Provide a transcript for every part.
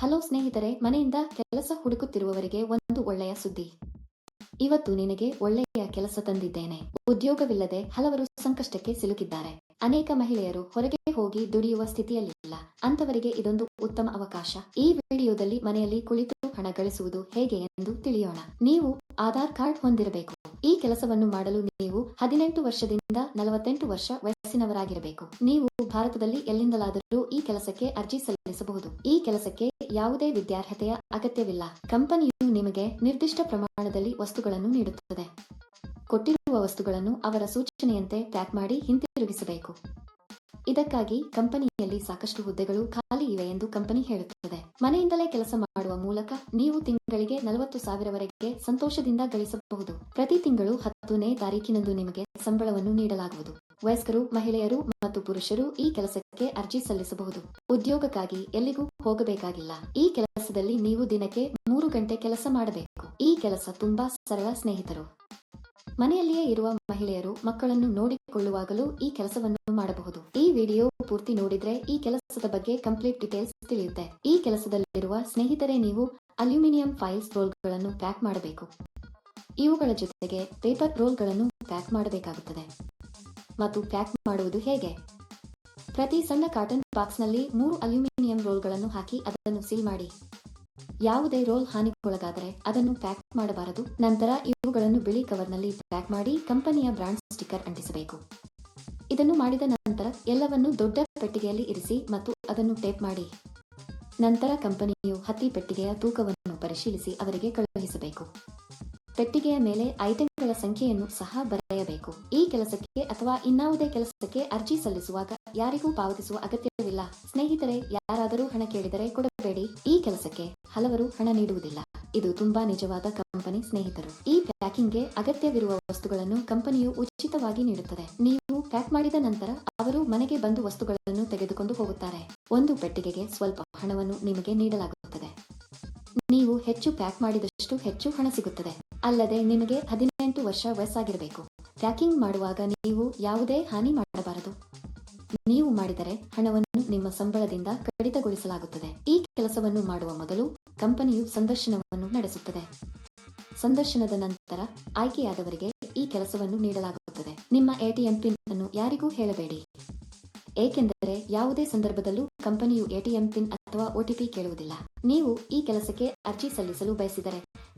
Hello ಸ್ನೇಹಿತರೆ, ಮನೆಯಿಂದ ಕೆಲಸ ಹುಡುಕುತ್ತಿರುವವರಿಗೆ ಒಂದು ಒಳ್ಳೆಯ ಸುದ್ದಿ. ಇವತ್ತು ನಿನಗೆ ಒಳ್ಳೆಯ ಕೆಲಸ ತಂದಿದ್ದೇನೆ. ಉದ್ಯೋಗವಿಲ್ಲದೆ ಹಲವರು ಸಂಕಷ್ಟಕ್ಕೆ ಸಿಲುಕಿದ್ದಾರೆ. ಅನೇಕ ಮಹಿಳೆಯರು ಹೊರಗೆ ಹೋಗಿ ದುಡಿಯುವ ಸ್ಥಿತಿಯಲ್ಲಿಲ್ಲ. ಅಂತವರಿಗೆ ಇದೊಂದು ಉತ್ತಮ ಅವಕಾಶ. ಈ ವಿಡಿಯೋದಲ್ಲಿ ಮನೆಯಲ್ಲಿ ಕುಳಿತು ಹಣ ಗಳಿಸುವುದು ಹೇಗೆ ಎಂದು ತಿಳಿಯೋಣ. ನೀವು ಆಧಾರ್ ಕಾರ್ಡ್ ಹೊಂದಿರಬೇಕು. ಈ ಕೆಲಸವನ್ನು ಮಾಡಲು ನೀವು ಹದಿನೆಂಟು ವರ್ಷದಿಂದ ನಲವತ್ತೆಂಟು ವರ್ಷ ವಯಸ್ಸಿನವರಾಗಿರಬೇಕು. ನೀವು ಭಾರತದಲ್ಲಿ ಎಲ್ಲಿಂದಲಾದರೂ ಈ ಕೆಲಸಕ್ಕೆ ಅರ್ಜಿ ಸಲ್ಲಿಸಬಹುದು. ಈ ಕೆಲಸಕ್ಕೆ ಯಾವುದೇ ವಿದ್ಯಾರ್ಹತೆಯ ಅಗತ್ಯವಿಲ್ಲ. ಕಂಪನಿಯು ನಿಮಗೆ ನಿರ್ದಿಷ್ಟ ಪ್ರಮಾಣದಲ್ಲಿ ವಸ್ತುಗಳನ್ನು ನೀಡುತ್ತದೆ. ಕೊಟ್ಟಿರುವ ವಸ್ತುಗಳನ್ನು ಅವರ ಸೂಚನೆಯಂತೆ ಪ್ಯಾಕ್ ಮಾಡಿ ಹಿಂತಿರುಗಿಸಬೇಕು. ಇದಕ್ಕಾಗಿ ಕಂಪನಿಯಲ್ಲಿ ಸಾಕಷ್ಟು ಹುದ್ದೆಗಳು ಖಾಲಿ ಇವೆ ಎಂದು ಕಂಪನಿ ಹೇಳುತ್ತದೆ. ಮನೆಯಿಂದಲೇ ಕೆಲಸ ಮಾಡುವ ಮೂಲಕ ನೀವು ತಿಂಗಳಿಗೆ ನಲವತ್ತು ಸಾವಿರವರೆಗೆ ಸಂತೋಷದಿಂದ ಗಳಿಸಬಹುದು. ಪ್ರತಿ ತಿಂಗಳು ಹತ್ತನೇ ತಾರೀಕಿನಂದು ನಿಮಗೆ ಸಂಬಳವನ್ನು ನೀಡಲಾಗುವುದು. ವಯಸ್ಕರು, ಮಹಿಳೆಯರು ಮತ್ತು ಪುರುಷರು ಈ ಕೆಲಸಕ್ಕೆ ಅರ್ಜಿ ಸಲ್ಲಿಸಬಹುದು. ಉದ್ಯೋಗಕ್ಕಾಗಿ ಎಲ್ಲಿಗೂ ಹೋಗಬೇಕಾಗಿಲ್ಲ. ಈ ಕೆಲಸದಲ್ಲಿ ನೀವು ದಿನಕ್ಕೆ ಮೂರು ಗಂಟೆ ಕೆಲಸ ಮಾಡಬೇಕು. ಈ ಕೆಲಸ ತುಂಬಾ ಸರಳ ಸ್ನೇಹಿತರು. ಮನೆಯಲ್ಲಿಯೇ ಇರುವ ಮಹಿಳೆಯರು ಮಕ್ಕಳನ್ನು ನೋಡಿಕೊಳ್ಳುವಾಗಲೂ ಈ ಕೆಲಸವನ್ನು ಮಾಡಬಹುದು. ಈ ವಿಡಿಯೋ ಪೂರ್ತಿ ನೋಡಿದ್ರೆ ಈ ಕೆಲಸದ ಬಗ್ಗೆ ಕಂಪ್ಲೀಟ್ ಡೀಟೇಲ್ಸ್ ತಿಳಿಯುತ್ತೆ. ಈ ಕೆಲಸದಲ್ಲಿರುವ ಸ್ನೇಹಿತರೆ ನೀವು ಅಲ್ಯೂಮಿನಿಯಂ ಫೈಲ್ಸ್ ರೋಲ್ಗಳನ್ನು ಪ್ಯಾಕ್ ಮಾಡಬೇಕು. ಇವುಗಳ ಜೊತೆಗೆ ಪೇಪರ್ ರೋಲ್ಗಳನ್ನು ಪ್ಯಾಕ್ ಮಾಡಬೇಕಾಗುತ್ತದೆ. ಮತ್ತು ಪ್ಯಾಕ್ ಮಾಡುವುದು ಹೇಗೆ? ಪ್ರತಿ ಸಣ್ಣ ಕಾಟನ್ ಬಾಕ್ಸ್ನಲ್ಲಿ ಮೂರು ಅಲ್ಯೂಮಿನಿಯಂ ರೋಲ್ಗಳನ್ನು ಹಾಕಿ ಅದನ್ನು ಸೀಲ್ ಮಾಡಿ. ಯಾವುದೇ ರೋಲ್ ಹಾನಿಗೊಳಗಾದರೆ ಅದನ್ನು ಪ್ಯಾಕ್ ಮಾಡಬಾರದು. ನಂತರ ಇವುಗಳನ್ನು ಬಿಳಿ ಕವರ್ನಲ್ಲಿ ಪ್ಯಾಕ್ ಮಾಡಿ ಕಂಪನಿಯ ಬ್ರಾಂಡ್ ಸ್ಟಿಕ್ಕರ್ ಅಂಟಿಸಬೇಕು. ಇದನ್ನು ಮಾಡಿದ ನಂತರ ಎಲ್ಲವನ್ನು ದೊಡ್ಡ ಪೆಟ್ಟಿಗೆಯಲ್ಲಿ ಇರಿಸಿ ಮತ್ತು ಅದನ್ನು ಟೇಪ್ ಮಾಡಿ. ನಂತರ ಕಂಪನಿಯು ಹತ್ತಿ ಪೆಟ್ಟಿಗೆಯ ತೂಕವನ್ನು ಪರಿಶೀಲಿಸಿ ಅವರಿಗೆ ಕಳುಹಿಸಬೇಕು. ಪೆಟ್ಟಿಗೆಯ ಮೇಲೆ ಐಟಂಗಳ ಸಂಖ್ಯೆಯನ್ನು ಸಹ ಬರೆಯಬೇಕು. ಈ ಕೆಲಸಕ್ಕೆ ಅಥವಾ ಇನ್ನಾವುದೇ ಕೆಲಸಕ್ಕೆ ಅರ್ಜಿ ಸಲ್ಲಿಸುವಾಗ ಯಾರಿಗೂ ಪಾವತಿಸುವ ಅಗತ್ಯವಿಲ್ಲ. ಸ್ನೇಹಿತರೆ, ಯಾರಾದರೂ ಹಣ ಕೇಳಿದರೆ ಕೊಡಬೇಡಿ. ಈ ಕೆಲಸಕ್ಕೆ ಹಲವರು ಹಣ ನೀಡುವುದಿಲ್ಲ. ಇದು ತುಂಬಾ ನಿಜವಾದ ಕಂಪನಿ ಸ್ನೇಹಿತರು. ಈ ಪ್ಯಾಕಿಂಗ್ಗೆ ಅಗತ್ಯವಿರುವ ವಸ್ತುಗಳನ್ನು ಕಂಪನಿಯು ಉಚಿತವಾಗಿ ನೀಡುತ್ತದೆ. ನೀವು ಪ್ಯಾಕ್ ಮಾಡಿದ ನಂತರ ಅವರು ಮನೆಗೆ ಬಂದು ವಸ್ತುಗಳನ್ನು ತೆಗೆದುಕೊಂಡು ಹೋಗುತ್ತಾರೆ. ಒಂದು ಪೆಟ್ಟಿಗೆಗೆ ಸ್ವಲ್ಪ ಹಣವನ್ನು ನಿಮಗೆ ನೀಡಲಾಗುತ್ತದೆ. ನೀವು ಹೆಚ್ಚು ಪ್ಯಾಕ್ ಮಾಡಿದಷ್ಟು ಹೆಚ್ಚು ಹಣ ಸಿಗುತ್ತದೆ. ಅಲ್ಲದೆ ನಿಮಗೆ ಹದಿನೆಂಟು ವರ್ಷ ವಯಸ್ಸಾಗಿರಬೇಕು. ಪ್ಯಾಕಿಂಗ್ ಮಾಡುವಾಗ ನೀವು ಯಾವುದೇ ಹಾನಿ ಮಾಡಬಾರದು. ನೀವು ಮಾಡಿದರೆ ಹಣವನ್ನು ನಿಮ್ಮ ಸಂಬಳದಿಂದ ಕಡಿತಗೊಳಿಸಲಾಗುತ್ತದೆ. ಈ ಕೆಲಸವನ್ನು ಮಾಡುವ ಮೊದಲು ಕಂಪನಿಯು ಸಂದರ್ಶನವನ್ನು ನಡೆಸುತ್ತದೆ. ಸಂದರ್ಶನದ ನಂತರ ಆಯ್ಕೆಯಾದವರಿಗೆ ಈ ಕೆಲಸವನ್ನು ನೀಡಲಾಗುತ್ತದೆ. ನಿಮ್ಮ ಎಟಿಎಂ ಪಿನ್ ಅನ್ನು ಯಾರಿಗೂ ಹೇಳಬೇಡಿ. ಏಕೆಂದರೆ ಯಾವುದೇ ಸಂದರ್ಭದಲ್ಲೂ ಕಂಪನಿಯು ಎಟಿಎಂ ಪಿನ್ ಅಥವಾ ಒಟಿಪಿ ಕೇಳುವುದಿಲ್ಲ. ನೀವು ಈ ಕೆಲಸಕ್ಕೆ ಅರ್ಜಿ ಸಲ್ಲಿಸಲು ಬಯಸಿದರೆ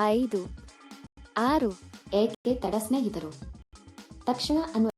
ಐದು ಆರು ಏಕೆ ತಡ ಸ್ನೇಹಿತರು? ತಕ್ಷಣ ಅನ್ವಯ